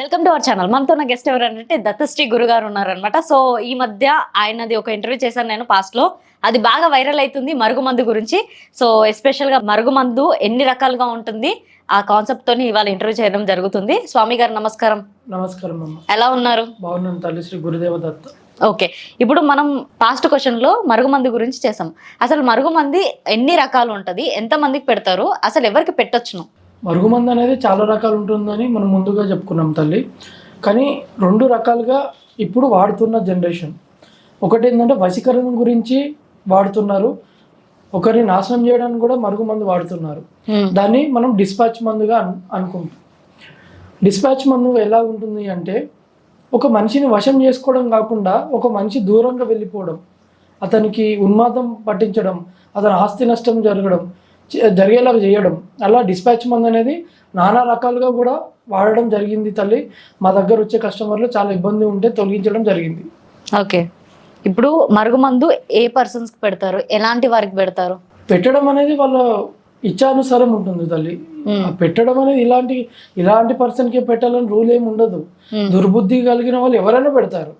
Welcome to our channel. మనతో ఉన్న guest ఎవరంటే దత్తశ్రీ గురుగారు ఉన్నారనమాట సో ఈ మధ్య ఆయనది ఒక ఇంటర్వ్యూ చేశాను నేను పాస్ట్లో. అది బాగా వైరల్ అవుతుంది మరుగుమందు గురించి. సో ఎస్పెషల్గా మరుగుమందు ఎన్ని రకాలుగా ఉంటుంది ఆ కాన్సెప్ట్ తోని ఇవాళ ఇంటర్వ్యూ చేయడం జరుగుతుంది. స్వామి గారు నమస్కారం. నమస్కారం ఎలా ఉన్నారు? బాగున్నాను తల్లి శ్రీ గురుదేవ దత్త ఓకే. ఇప్పుడు మనం పాస్ట్ క్వశ్చన్లో మరుగుమందు గురించి చేసాం. అసలు మరుగుమంది ఎన్ని రకాలు ఉంటది? ఎంత మందికి పెడతారు? అసలు ఎవరికి పెట్టొచ్చును? మరుగుమందు అనేది చాలా రకాలు ఉంటుందని మనం ముందుగా చెప్పుకున్నాం తల్లి. కానీ రెండు రకాలుగా ఇప్పుడు వాడుతున్న జనరేషన్. ఒకటి ఏంటంటే వశీకరణం గురించి వాడుతున్నారు. ఒకరిని నాశనం చేయడానికి కూడా మరుగుమందు వాడుతున్నారు. దాన్ని మనం డిస్పాచ్ మందుగా అను అనుకుంటాం. డిస్పాచ్ మందు ఎలా ఉంటుంది అంటే ఒక మనిషిని వశం చేసుకోవడం కాకుండా ఒక మనిషి దూరంగా వెళ్ళిపోవడం అతనికి ఉన్మాదం పట్టించడం అతని ఆస్తి నష్టం జరగడం జరిగేలాగా చేయడం. అలా డిస్పాచ్ మందు అనేది నానా రకాలుగా కూడా వాడడం జరిగింది తల్లి. మా దగ్గర వచ్చే కస్టమర్లు చాలా ఇబ్బంది ఉంటే తొలగించడం జరిగింది. ఓకే. ఇప్పుడు మరుగుమందు ఏ పర్సన్స్కి పెడతారు? ఎలాంటి వారికి పెడతారు? పెట్టడం అనేది వాళ్ళ ఇచ్చానుసారం ఉంటుంది తల్లి. పెట్టడం అనేది ఇలాంటి ఇలాంటి పర్సన్కి పెట్టాలని రూల్ ఏమి ఉండదు. దుర్బుద్ధి కలిగిన వాళ్ళు ఎవరైనా పెడతారు.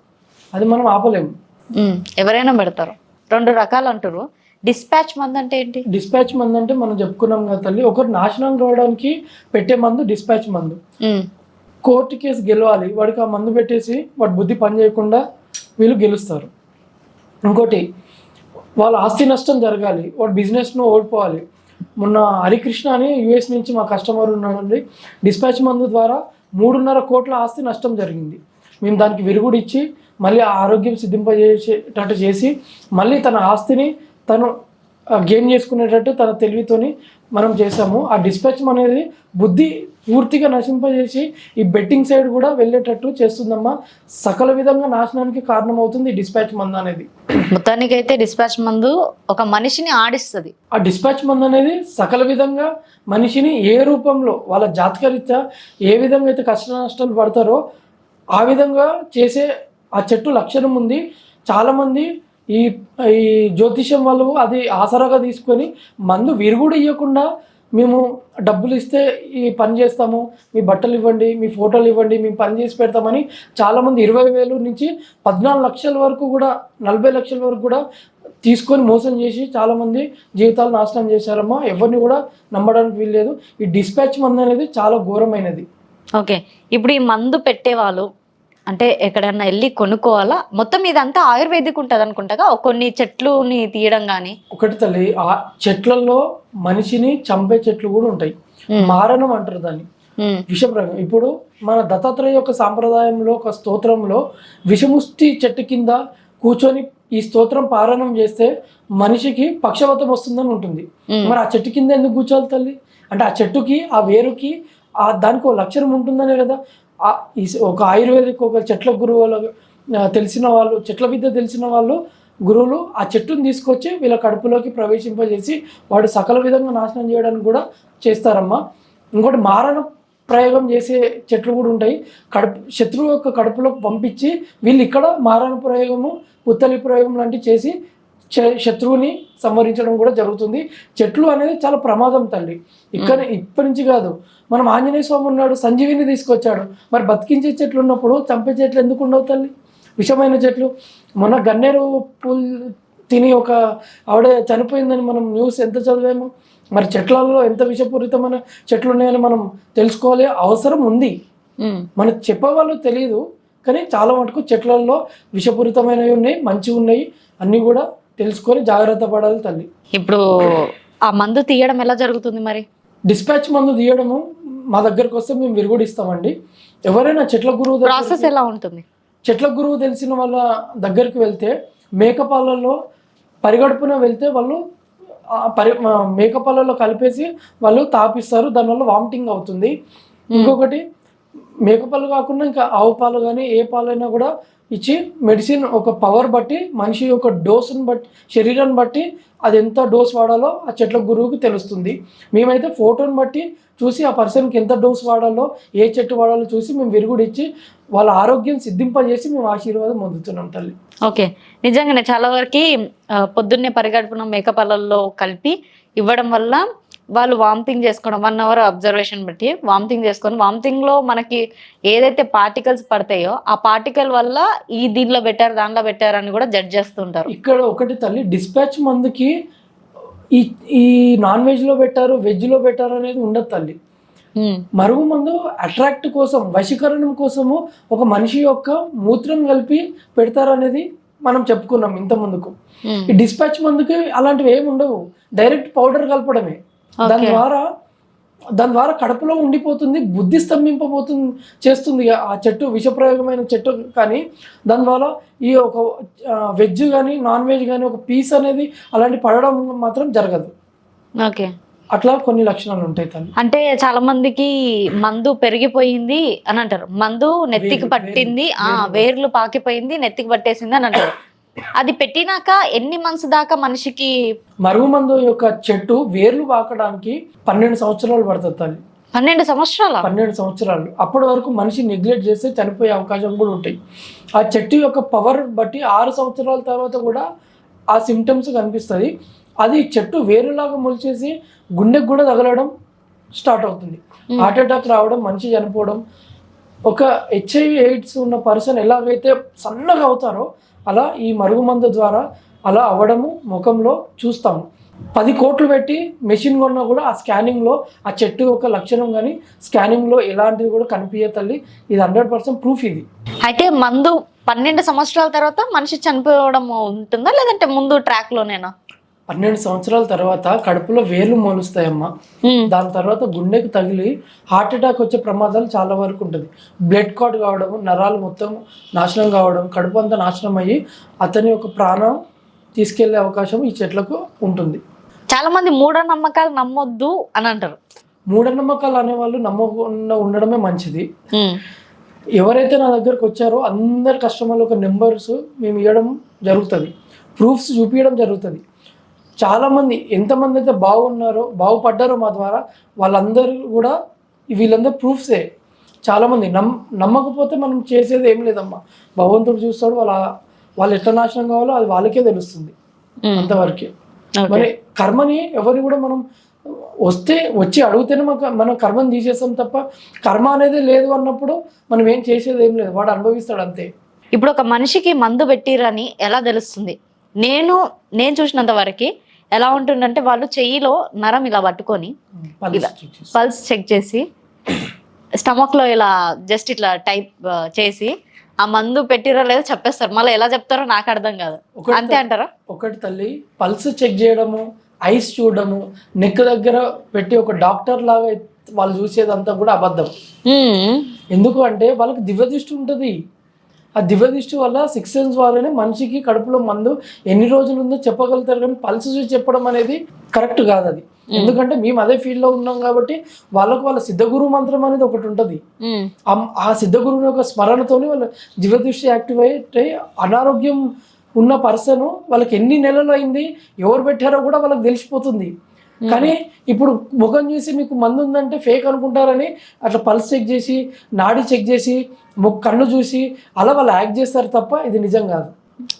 అది మనం ఆపలేము. ఎవరైనా పెడతారు. రెండు రకాలు అంటారు డిస్పాచ్ మంది అంటే ఏంటి? డిస్పాచ్ మందు అంటే మనం చెప్పుకున్నాం కదా తల్లి ఒకరు నాశనం రావడానికి పెట్టే మందు డిస్పాచ్ మందు. కోర్టు కేసు గెలవాలి వాడికి ఆ మందు పెట్టేసి వాడి బుద్ధి పని చేయకుండా వీళ్ళు గెలుస్తారు. ఇంకోటి వాళ్ళ ఆస్తి నష్టం జరగాలి వాడు బిజినెస్ను ఓడిపోవాలి. మొన్న హరికృష్ణ అని యుఎస్ నుంచి మా కస్టమర్ ఉన్నాడండి డిస్పాచ్ మందు ద్వారా మూడున్నర కోట్ల ఆస్తి నష్టం జరిగింది. మేము దానికి విరుగుడు ఇచ్చి మళ్ళీ ఆ ఆరోగ్యం సిద్ధింపజేసేటట్టు చేసి మళ్ళీ తన ఆస్తిని తను గెయిన్ చేసుకునేటట్టు తన తెలివితోని మనం చేసాము ఆ డిస్పాచ్ అనేది బుద్ధి పూర్తిగా నశింపజేసి ఈ బెట్టింగ్ సైడ్ కూడా వెళ్ళేటట్టు చేస్తుందమ్మా. సకల విధంగా నాశనానికి కారణమవుతుంది ఈ డిస్పాచ్ మందు అనేది. మొత్తానికి అయితే డిస్పాచ్ మందు ఒక మనిషిని ఆడిస్తుంది. ఆ డిస్పాచ్ మందు అనేది సకల విధంగా మనిషిని ఏ రూపంలో వాళ్ళ జాతకరీత్యా ఏ విధంగా అయితే కష్ట నష్టాలు పడతారో ఆ విధంగా చేసే ఆ చెట్టు లక్షణం ఉంది. చాలామంది ఈ ఈ జ్యోతిష్యం వాళ్ళు అది ఆసరాగా తీసుకొని మందు విరుగుడు ఇవ్వకుండా మేము డబ్బులు ఇస్తే ఈ పని చేస్తాము మీ బట్టలు ఇవ్వండి మీ ఫోటోలు ఇవ్వండి మేము పని చేసి పెడతామని చాలామంది ఇరవై వేలు నుంచి పద్నాలుగు లక్షల వరకు కూడా నలభై లక్షల వరకు కూడా తీసుకొని మోసం చేసి చాలామంది జీవితాలు నాశనం చేశారమ్మా. ఎవరిని కూడా నమ్మడానికి వీల్లేదు. ఈ డిస్పాచ్ మందు అనేది చాలా ఘోరమైనది. ఓకే. ఇప్పుడు ఈ మందు పెట్టేవాళ్ళు అంటే ఎక్కడన్నా వెళ్ళి కొనుక్కోవాలా? మొత్తం ఇదంతా ఆయుర్వేదిక్ ఉంటుంది అనుకుంటా కొన్ని చెట్లుని తీయడం కానీ ఒకటి తల్లి ఆ చెట్లలో మనిషిని చంపే చెట్లు కూడా ఉంటాయి. మారణం అంటారు దాన్ని. విషప్రయోగం ఇప్పుడు మన దత్తాత్రేయ యొక్క సాంప్రదాయంలో ఒక స్తోత్రంలో విషముష్టి చెట్టు కింద కూర్చొని ఈ స్తోత్రం పారాయణం చేస్తే మనిషికి పక్షవాతం వస్తుందని ఉంటుంది. మరి ఆ చెట్టు కింద ఎందుకు కూర్చోవాలి తల్లి? అంటే ఆ చెట్టుకి ఆ వేరుకి ఆ దానికి ఒక లక్షణం ఉంటుందనే కదా. ఒక ఆయుర్వేదిక్ ఒక చెట్ల గురువులు తెలిసిన వాళ్ళు చెట్ల విద్య తెలిసిన వాళ్ళు గురువులు ఆ చెట్టుని తీసుకొచ్చి వీళ్ళ కడుపులోకి ప్రవేశింపజేసి వాడు సకల విధంగా నాశనం చేయడానికి కూడా చేస్తారమ్మా. ఇంకోటి మారణ ప్రయోగం చేసే చెట్లు కూడా ఉంటాయి. కడుపు శత్రువు యొక్క కడుపులో పంపించి వీళ్ళు ఇక్కడ మారణ ప్రయోగము పుత్తలి ప్రయోగం లాంటివి చేసి శత్రువుని సంహరించడం కూడా జరుగుతుంది. చెట్లు అనేది చాలా ప్రమాదం తల్లి. ఇక్కడ ఇప్పటి నుంచి కాదు. మనం ఆంజనేయ స్వామి ఉన్నాడు సంజీవిని తీసుకొచ్చాడు. మరి బతికించే చెట్లు ఉన్నప్పుడు చంపే చెట్లు ఎందుకు ఉండవు తల్లి? విషమైన చెట్లు. మొన్న గన్నేరు పూలు తిని ఒక ఆవిడ చనిపోయిందని మనం న్యూస్ ఎంత చదివాము. మరి చెట్లలో ఎంత విషపూరితమైన చెట్లు ఉన్నాయని మనం తెలుసుకోవాలి. అవసరం ఉంది. మనకు చెప్పేవాళ్ళు తెలియదు కానీ చాలా మటుకు చెట్లలో విషపూరితమైనవి ఉన్నాయి మంచివి ఉన్నాయి. అన్నీ కూడా తెలుసుకొని జాగ్రత్త పడాలి తల్లి. ఇప్పుడు ఆ మందు తీయడం ఎలా జరుగుతుంది మరి? డిస్పాచ్ మందు తీయడము మా దగ్గరకు వస్తే మేము విరుగుడిస్తామండి. ఎవరైనా చెట్ల గురువు ప్రాసెస్ ఎలా ఉంటుంది? చెట్ల గురువు తెలిసిన వాళ్ళ దగ్గరికి వెళ్తే మేకపాలలో పరిగడుపున వెళ్తే వాళ్ళు పరి మేకపాలలో కలిపేసి వాళ్ళు తాపిస్తారు దానివల్ల వామిటింగ్ అవుతుంది. ఇంకొకటి మేకపాలు కాకుండా ఇంకా ఆవు పాలు కానీ ఏ పాలైనా కూడా ఇచ్చి మెడిసిన్ ఒక పవర్ బట్టి మనిషి యొక్క డోసుని బట్టి శరీరాన్ని బట్టి అది ఎంత డోస్ వాడాలో ఆ చెట్ల గురువుకి తెలుస్తుంది. మేమైతే ఫోటోని బట్టి చూసి ఆ పర్సన్కి ఎంత డోస్ వాడాలో ఏ చెట్టు వాడాలో చూసి మేము విరుగుడు ఇచ్చి వాళ్ళ ఆరోగ్యం సిద్ధింపజేసి మేము ఆశీర్వాదం పొందుతున్నాం తల్లి. ఓకే. నిజంగానే చాలా వరకు పొద్దున్నే పరిగడుపున మేకపాలల్లో కలిపి ఇవ్వడం వల్ల వాళ్ళు వామిటింగ్ చేసుకోవడం వన్ అవర్ అబ్జర్వేషన్ బట్టి వామిటింగ్ చేసుకొని వామిటింగ్లో మనకి ఏదైతే పార్టికల్స్ పడతాయో ఆ పార్టికల్ వల్ల ఈ దీనిలో పెట్టారు దానిలో పెట్టారు అని కూడా జడ్జ్ చేస్తుంటారు. ఇక్కడ ఒకటి తల్లి డిస్పాచ్ మందుకి ఈ ఈ నాన్ వెజ్లో పెట్టారు వెజ్లో పెట్టారు అనేది ఉండదు తల్లి. మరుగు మందు అట్రాక్ట్ కోసం వశీకరణం కోసము ఒక మనిషి యొక్క మూత్రం కలిపి పెడతారనేది మనం చెప్పుకున్నాం ఇంత ముందుకు. ఈ డిస్పాచ్ మందుకి అలాంటివి ఏమి ఉండవు. డైరెక్ట్ పౌడర్ కలపడమే. దాని. ద్వారా దాని ద్వారా కడుపులో ఉండిపోతుంది బుద్ధి స్తంభింపబోతుంది చేస్తుంది. ఆ చెట్టు విషప్రయోగమైన చెట్టు కానీ దాని ద్వారా ఈ ఒక వెజ్ కానీ నాన్ వెజ్ కానీ ఒక పీస్ అనేది అలాంటి పడడం మాత్రం జరగదు. ఓకే. అట్లా కొన్ని లక్షణాలు ఉంటాయి తల్లి. అంటే చాలా మందికి మందు పెరిగిపోయింది అని అంటారు. మందు నెత్తికి పట్టింది ఆ. వేర్లు పాకిపోయింది నెత్తికి పట్టేసింది అని అంటారు. అది పెట్టినాక ఎన్ని మంత్స్ దాకా మనిషికి మరుగు మందు యొక్క చెట్టు వేర్లు పాకడానికి పన్నెండు సంవత్సరాలు పడుతుంది తల్లి. పన్నెండు సంవత్సరాల? పన్నెండు సంవత్సరాలు. అప్పటి వరకు మనిషి నెగ్లెక్ట్ చేస్తే చనిపోయే అవకాశం కూడా ఉంటాయి. ఆ చెట్టు యొక్క పవర్ బట్టి ఆరు సంవత్సరాల తర్వాత కూడా ఆ సిమ్టమ్స్ కనిపిస్తుంది. అది చెట్టు వేరులాగా మొలిచేసి గుండెకు కూడా తగలడం స్టార్ట్ అవుతుంది. హార్ట్ అటాక్ రావడం మనిషి చనిపోవడం. ఒక హెచ్ఐవి ఎయిడ్స్ ఉన్న పర్సన్ ఎలాగైతే సన్నగా అవుతారో అలా ఈ మరుగుమందు ద్వారా అలా అవ్వడము ముఖంలో చూస్తాము. పది కోట్లు పెట్టి మెషిన్ కొన్నా కూడా ఆ స్కానింగ్లో ఆ చెట్టు యొక్క లక్షణం కానీ స్కానింగ్లో ఎలాంటిది కూడా కనిపించే తల్లి. ఇది హండ్రెడ్ పర్సెంట్ ప్రూఫ్ ఇది. అయితే మందు పన్నెండు సంవత్సరాల తర్వాత మనిషి చనిపోవడం ఉంటుందా? లేదంటే ముందు ట్రాక్లోనేనా పన్నెండు సంవత్సరాల తర్వాత కడుపులో వేర్లు మోలుస్తాయమ్మా. దాని తర్వాత గుండెకు తగిలి హార్ట్ అటాక్ వచ్చే ప్రమాదాలు చాలా వరకు ఉంటుంది. బ్లడ్ క్లాట్ కావడం నరాలు మొత్తం నాశనం కావడం కడుపు అంతా నాశనం అయ్యి అతని యొక్క ప్రాణం తీసుకెళ్ళే అవకాశం ఈ చెట్లకు ఉంటుంది. చాలా మంది మూఢనమ్మకాలు నమ్మొద్దు అని అంటారు. మూఢనమ్మకాలు అనేవాళ్ళు నమ్మకుండా ఉండడమే మంచిది. ఎవరైతే నా దగ్గరకు వచ్చారో అందరి కస్టమర్ల ఒక నెంబర్స్ మేము ఇవ్వడం జరుగుతుంది. ప్రూఫ్స్ చూపించడం జరుగుతుంది. చాలామంది ఎంతమంది అయితే బాగున్నారో బాగుపడ్డారో మా ద్వారా వాళ్ళందరూ కూడా వీళ్ళందరూ ప్రూఫ్సే. చాలామంది నమ్ నమ్మకపోతే మనం చేసేది ఏం లేదమ్మా. భగవంతుడు చూస్తాడు వాళ్ళ వాళ్ళు ఎట్లా నాశనం కావాలో అది వాళ్ళకే తెలుస్తుంది. అంతవరకే. మరి కర్మని ఎవరిని కూడా మనం వస్తే వచ్చి అడిగితేనే మాకు మనం కర్మని తీసేస్తాం తప్ప కర్మ అనేది లేదు అన్నప్పుడు మనం ఏం చేసేది ఏం లేదు. వాడు అనుభవిస్తాడు అంతే. ఇప్పుడు ఒక మనిషికి మందు పెట్టిరని ఎలా తెలుస్తుంది? నేను నేను చూసినంత వరకు ఎలా ఉంటుందంటే వాళ్ళు చెయ్యిలో నరం ఇలా పట్టుకొని పల్స్ ఇలా. పల్స్ చెక్ చేసి స్టమక్లో ఇలా జస్ట్ ఇట్లా టైప్ చేసి ఆ మందు పెట్టిరో లేదో చెప్పేస్తారు. మళ్ళీ ఎలా చెప్తారో నాకు అర్థం కాదు. అంతే అంటారా? ఒకటి తల్లి పల్స్ చెక్ చేయడము ఐస్ చూడడము నెక్ దగ్గర పెట్టి ఒక డాక్టర్ లాగా వాళ్ళు చూసేదంతా కూడా అబద్ధం. ఎందుకు అంటే వాళ్ళకి దివ్య దృష్టి ఉంటుంది. ఆ దివ్య దృష్టి వల్ల సిక్స్ సెన్స్ వాళ్ళనే మనిషికి కడుపులో మందు ఎన్ని రోజులు ఉందో చెప్పగలుగుతారు కానీ పల్స్ చూసి చెప్పడం అనేది కరెక్ట్ కాదు అది. ఎందుకంటే మేము అదే ఫీల్డ్లో ఉన్నాం కాబట్టి వాళ్ళకు వాళ్ళ సిద్ధగురు మంత్రం అనేది ఒకటి ఉంటుంది. ఆ- సిద్ధగురువుని యొక్క స్మరణతోని వాళ్ళ దివ్య దృష్టి యాక్టివేట్ అయ్యి అనారోగ్యం ఉన్న పర్సన్ వాళ్ళకి ఎన్ని నెలలు అయింది ఎవరు పెట్టారో కూడా వాళ్ళకి తెలిసిపోతుంది. కానీ ఇప్పుడు ముఖం చూసి మీకు మందు ఉందంటే ఫేక్ అనుకుంటారని అట్లా పల్స్ చెక్ చేసి నాడి చెక్ చేసి కన్ను చూసి అలా వాళ్ళు యాక్ట్ చేస్తారు తప్ప ఇది నిజం కాదు.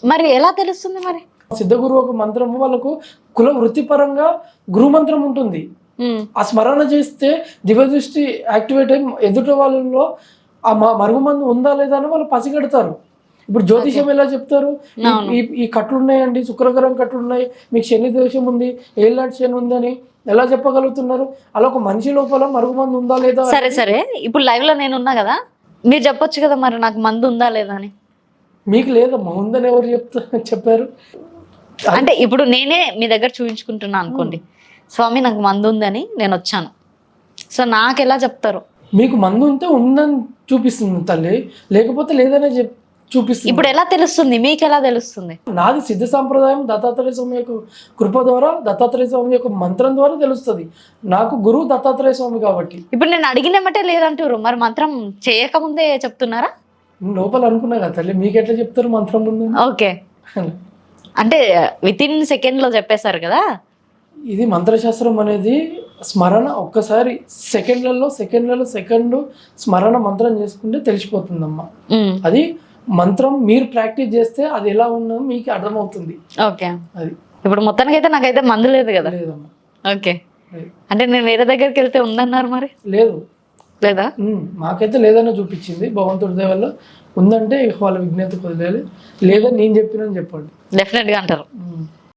మరి ఎలా తెలుస్తుంది మరి? సిద్ధగురు ఒక మంత్రము వాళ్ళకు కుల వృత్తిపరంగా గురు మంత్రం ఉంటుంది. ఉమ్, ఆ స్మరణ చేస్తే దివ్య దృష్టి యాక్టివేట్ అయ్యి ఎదుట వాళ్ళలో ఆ మరుగు మందు ఉందా లేదా అని వాళ్ళు పసిగడతారు. ఇప్పుడు జ్యోతిషం ఎలా చెప్తారు? ఈ- కట్లు ఉన్నాయండి శుక్రగ్రహం కట్లు ఉన్నాయి మీకు శని దోషం ఉంది ఏళ్ళాటి శని ఉందని ఎలా చెప్పగలుగుతున్నారు? అలా ఒక మనిషి లోపల మరుగు మందు ఉందా లేదా సరే సరే. ఇప్పుడు లైవ్లో నేను ఉన్నా కదా? మీరు చెప్పొచ్చు కదా మరి నాకు మందు ఉందా లేదా అని. మీకు లేదమ్మా ఉందని ఎవరు చెప్తా చెప్పారు? అంటే ఇప్పుడు నేనే మీ దగ్గర చూపించుకుంటున్నా అనుకోండి. స్వామి నాకు మందు ఉందని నేను వచ్చాను. సో నాకు ఎలా చెప్తారు? మీకు మందు ఉంటే ఉందని చూపిస్తుంది తల్లి. లేకపోతే లేదనే చెప్ చూపిస్తుంది. ఇప్పుడు ఎలా తెలుస్తుంది? మీకు ఎలా తెలుస్తుంది? నాది సిద్ధ సాంప్రదాయం దత్తాత్రేయ స్వామి యొక్క కృప ద్వారా దత్తాత్రేయ స్వామి యొక్క మంత్రం ద్వారా తెలుస్తుంది. నాకు గురువు దత్తాత్రేయ స్వామి కాబట్టి. ఇప్పుడు నేను అడిగినమ్మటే లేదంటారు మరి మంత్రం చేయకముందే చెప్తున్నారా? లోపల అనుకున్నా కదా తల్లి మీకు ఎట్లా చెప్తారు మంత్రం ముందు? ఓకే. అంటే విత్ ఇన్ సెకండ్లో చెప్పేశారు కదా? ఇది మంత్రశాస్త్రం అనేది స్మరణ ఒక్కసారి సెకండ్లలో సెకండ్లలో సెకండ్ స్మరణ మంత్రం చేసుకుంటే తెలిసిపోతుందమ్మా. అది మంత్రం మీరు ప్రాక్టీస్ చేస్తే అది ఎలా ఉన్నదో మీకు అర్థమవుతుంది. ఓకే. అది. ఇప్పుడు మొత్తానికి అయితే నాకైతే మందు లేదు కదా? లేదమ్మా. ఓకే. అంటే నేను వేరే దగ్గరికి వెళ్తే ఉందన్నారు మరి? లేదు. లేదా? మాకైతే లేదని చూపించింది భగవంతుడి దయ వల్ల ఉందంటే వాళ్ళ విజ్ఞత వదిలేయాలి లేదని నేను చెప్పినని చెప్పండి. డెఫినెట్గా అంటారు.